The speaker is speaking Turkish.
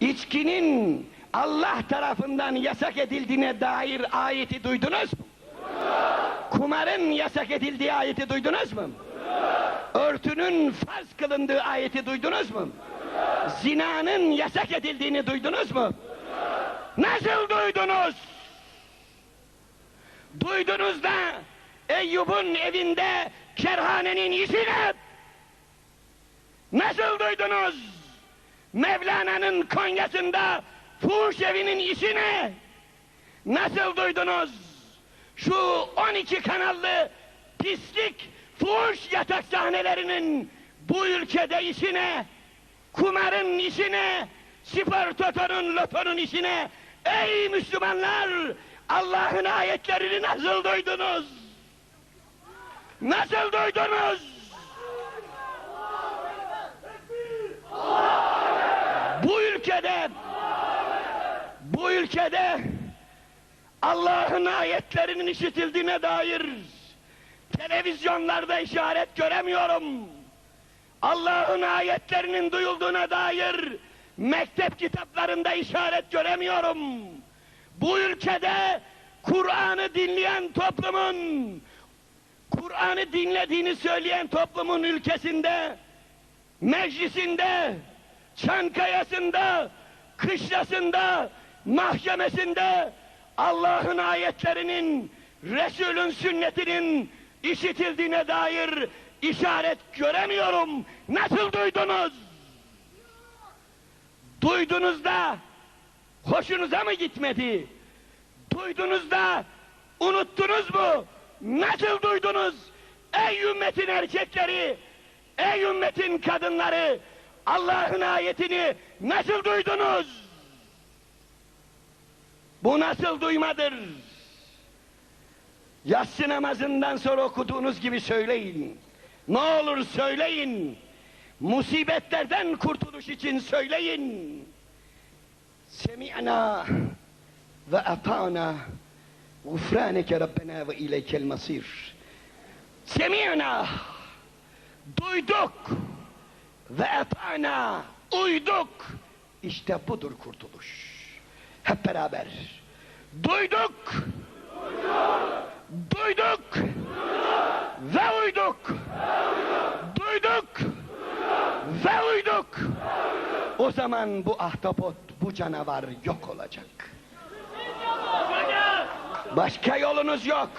içkinin Allah tarafından yasak edildiğine dair ayeti duydunuz mu? Kumarın yasak edildiği ayeti duydunuz mu? Örtünün farz kılındığı ayeti duydunuz mu? Zinanın yasak edildiğini duydunuz mu? Nasıl duydunuz? Duydunuz da Eyyub'un evinde kerhanenin işine Nasıl duydunuz? Mevlana'nın Konya'sında fuhuş evinin işine Nasıl duydunuz? Şu 12 kanallı pislik fuhuş yatak sahnelerinin bu ülkede işine kumarın işine spor totonun lotonun işine ey Müslümanlar Allah'ın ayetlerini nasıl duydunuz? Nasıl duydunuz? Bu ülkede bu ülkede Allah'ın ayetlerinin işitildiğine dair televizyonlarda işaret göremiyorum. Allah'ın ayetlerinin duyulduğuna dair mektep kitaplarında işaret göremiyorum. Bu ülkede Kur'an'ı dinleyen toplumun, Kur'an'ı dinlediğini söyleyen toplumun ülkesinde, meclisinde, Çankaya'sında, kışlasında, mahkemesinde Allah'ın ayetlerinin, Resul'ün sünnetinin işitildiğine dair işaret göremiyorum. Nasıl duydunuz? Duydunuz da hoşunuza mı gitmedi? Duydunuz da unuttunuz mu? Nasıl duydunuz? Ey ümmetin erkekleri, ey ümmetin kadınları, Allah'ın ayetini nasıl duydunuz? Bu nasıl duymadır? Yatsı namazından sonra okuduğunuz gibi söyleyin. Ne olur söyleyin. Musibetlerden kurtuluş için söyleyin. Semi'na ve ata'na gufraneke Rabbena ve ileykel masir. Semi'na duyduk ve ata'na uyduk. İşte budur kurtuluş. Hep beraber. Duyduk. Duyduk. Ve uyduk. Duyduk. Ve uyduk. O zaman bu ahtapot, bu canavar yok olacak. Başka yolunuz yok.